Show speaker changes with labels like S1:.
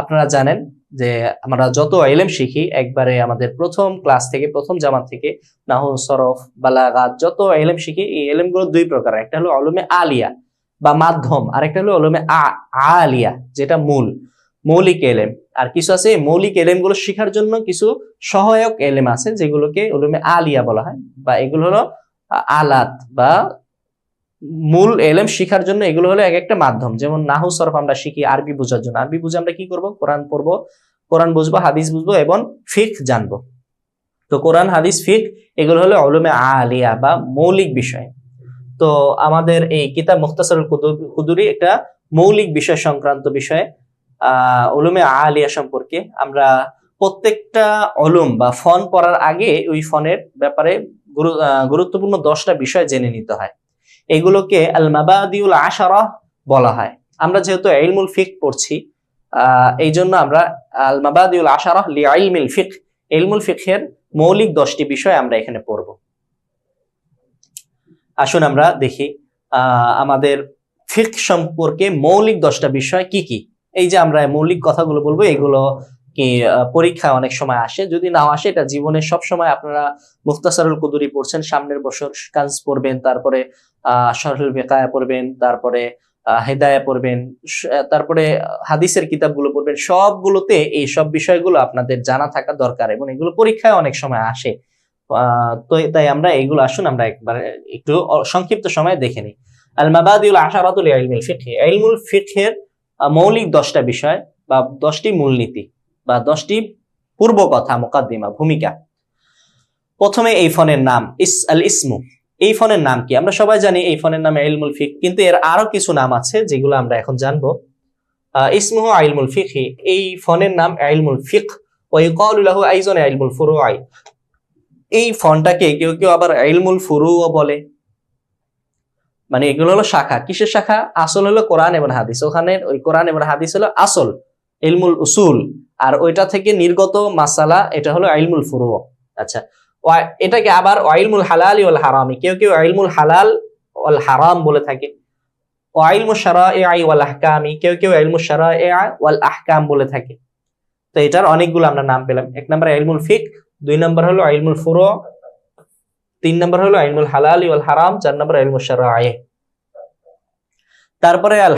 S1: আপনারা জানেন যে আমরা যত এলেম শিখি, একবারে আমাদের প্রথম ক্লাস থেকে, প্রথম জামাত থেকে, নাহু, সরফ বালাগাত যত এলেম শিখি, এই এলেমগুলো দুই প্রকার। একটা হলো অলমে আলিয়া বা মাধ্যম আরেকটা হলো অলমে আলিয়া, যেটা মূল, মৌলিক এলেম। আর কিছু আছে মৌলিক এলেমগুলো শেখার জন্য কিছু সহায়ক এলেম আছে, যেগুলোকে অলমে আলিয়া বলা হয়, বা এগুলো হলো আলাত বা মূল এলেম শিখার জন্য এগুলো হলো এক একটা মাধ্যম। যেমন নাহু সরফ আমরা শিখি আরবি বোঝার জন্য। আরবি বুঝে আমরা কি করব? কোরআন পড়ব, কোরআন বুঝব, হাদিস বুঝব এবং ফিক জানব। তো কোরআন, হাদিস, ফিক এগুলো হলো অলুমে আলিয়া বা মৌলিক বিষয়। তো আমাদের এই কিতাব মুখতাসরুল কুদু- কুদুরি একটা মৌলিক বিষয় সংক্রান্ত বিষয়ে। আহ, উলুমে আলিয়া সম্পর্কে আমরা প্রত্যেকটা অলুম বা ফন পড়ার আগে ওই ফনের ব্যাপারে গুরুত্বপূর্ণ দশটা বিষয় জেনে নিতে হয়। এগুলোকে আল মাবাদিউল আশারা বলা হয়। আমরা যেহেতু ইলমুল ফিক পড়ছি এই জন্য আমরা আল মাবাদিউল আশারা লি ইলমিল ফিক, ইলমুল ফিকের মৌলিক দশটি বিষয় আমরা এখানে পড়ব। আসুন আমরা দেখি আমাদের ফিক সম্পর্কে মৌলিক দশটা বিষয় কি কি। এই যে আমরা মৌলিক কথাগুলো বলব, এগুলো কি আহ, পরীক্ষায় অনেক সময় আসে। যদি নাও আসে এটা জীবনে সব সময় আপনারা মুখতাসারুল কুদুরি পড়ছেন সামনের বছর কাজ পড়বেন তারপরে আহ সরহুল বেকায়া পড়বেন তারপরে হেদায়া পড়বেন তারপরে হাদিসের কিতাবগুলো পড়বেন সবগুলোতে এই সব বিষয়গুলো আপনাদের জানা থাকা দরকার এবং এগুলো পরীক্ষায় অনেক সময় আসে। তো তাই আমরা এগুলো আসুন আমরা একবার একটু সংক্ষিপ্ত সময় দেখে নিই। আল মাবাদিউল আশারাতুল ইলমিল ফিকহ। ইলমুল ফিকহের মৌলিক দশটা বিষয় বা দশটি মূলনীতি। বা দশটি পূর্ব কথা মোকাদ্দিমা ভূমিকা। প্রথমে এই ফোনের নাম ইস আল ইসমু। এই ফোনের নাম কি? আমরা সবাই জানি এই ফোনের নাম ইলমুল ফিক, কিন্তু এর আরও কিছু নাম আছে যেগুলো আমরা এখন জানব। ইসমুহু আইলমুল ফিকহি। এই ফোনের নাম আইলমুল ফিক ওই কলুলাহু আইজন ইলমুল ফুরুআই। এই ফোনটাকে কেউ কেউ আবার ইলমুল ফুরুও বলে। মানে এগুলো হলো শাখা। কিসের শাখা? আসল হলো কোরআন এবং হাদিস। ওখানে ওই কোরআন এবং হাদিস হলো আসল, ইলমুল উসুল। আর ওইটা থেকে নির্গত মাসালা এটা হলো আইলমুল ফুরু। আচ্ছা এটাকে আবার ওয়াইলমুল হালাল ওয়াল হারামি। কেউ কেউ আইলমুল হালাল ওয়াল হারাম বলে থাকে। শারা'i ওয়াল আহকামি। কেউ কেউ শারা'i ওয়াল আহকাম বলে থাকে। তো এটার অনেকগুলো আমরা নাম পেলাম। এক নম্বর ইলমুল ফিক, দুই নম্বর হলো ইলমুল ফুরু, তিন নম্বর হলো ইলমুল হালাল ওয়াল হারাম, চার নম্বর ইলমু শারা'i তারপরে আল